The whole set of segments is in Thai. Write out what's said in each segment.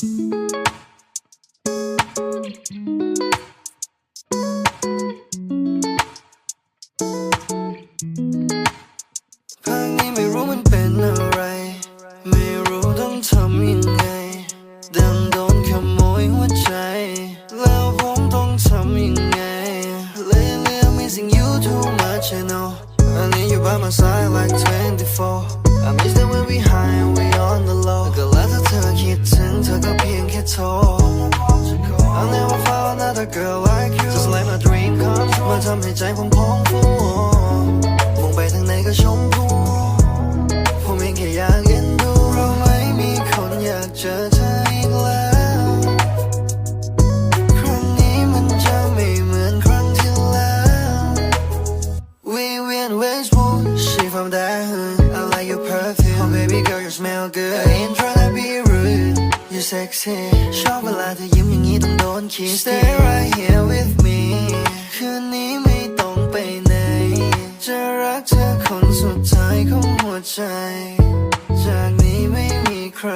I know I need you by my side like 24 I miss the when we high and we on the low ใจผมพองฟูมองไปทางไหนก็ชมพูผมเองแค่อยากเอ็นดูเรู้ไหมมีคนอยากเจอเธออีกแล้ว ครั้งนี้มันจะไม่เหมือนครั้งที่แล้ว We win Westwood She from that hood I like your perfume Oh baby girl you smell good I ain't tryna be rude You sexy ชอบเวลาเธอยิ้มอย่างนี้ต้องโดนคิด Stay right here with me คืนนี้ไม่ ใจจากนี้ไม่มีใคร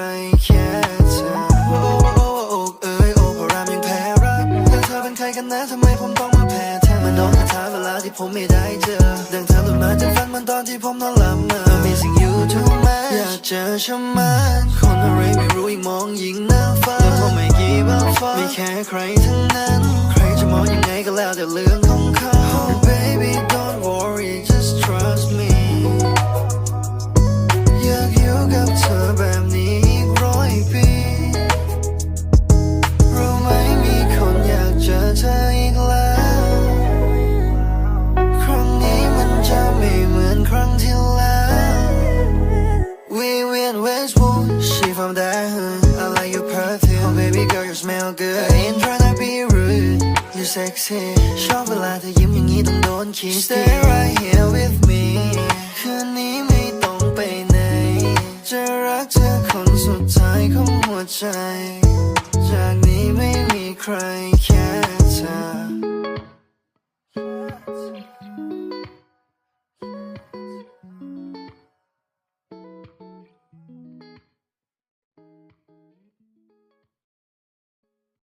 แค่เธอโอ้โอ้โอ้เอ้ยโอ้พราะรามยังแพ้รักแล้วเธอเป็นใครกันนะทำไมผมต้องมาแพ้เธอมันโดนคาถาเวลาที่ผมไม่ได้เจอดังเธอหลุดมาจากฝันมันตอนที่ผมนอนหลับเมา I'm missing you too much อยากเจอฉันมันคนอะไรไม่รู้ยิ่งมองยิ่งน่าฝันแล้วผมไม่กี่บ้าฝันไม่แค่ใครทั้งนั้น ใครจะมองยังไงก็แล้วแต่เรื่องของเขา Baby I like your perfume Oh baby girl you smell good I ain't tryna be rude You sexy ชอบเวลาเธอยิ้มอย่างนี้ต้องโดนคิด Stay right here with me คืนนี้ไม่ต้องไปไหน จะรักเธอคนสุดท้ายของหัวใจ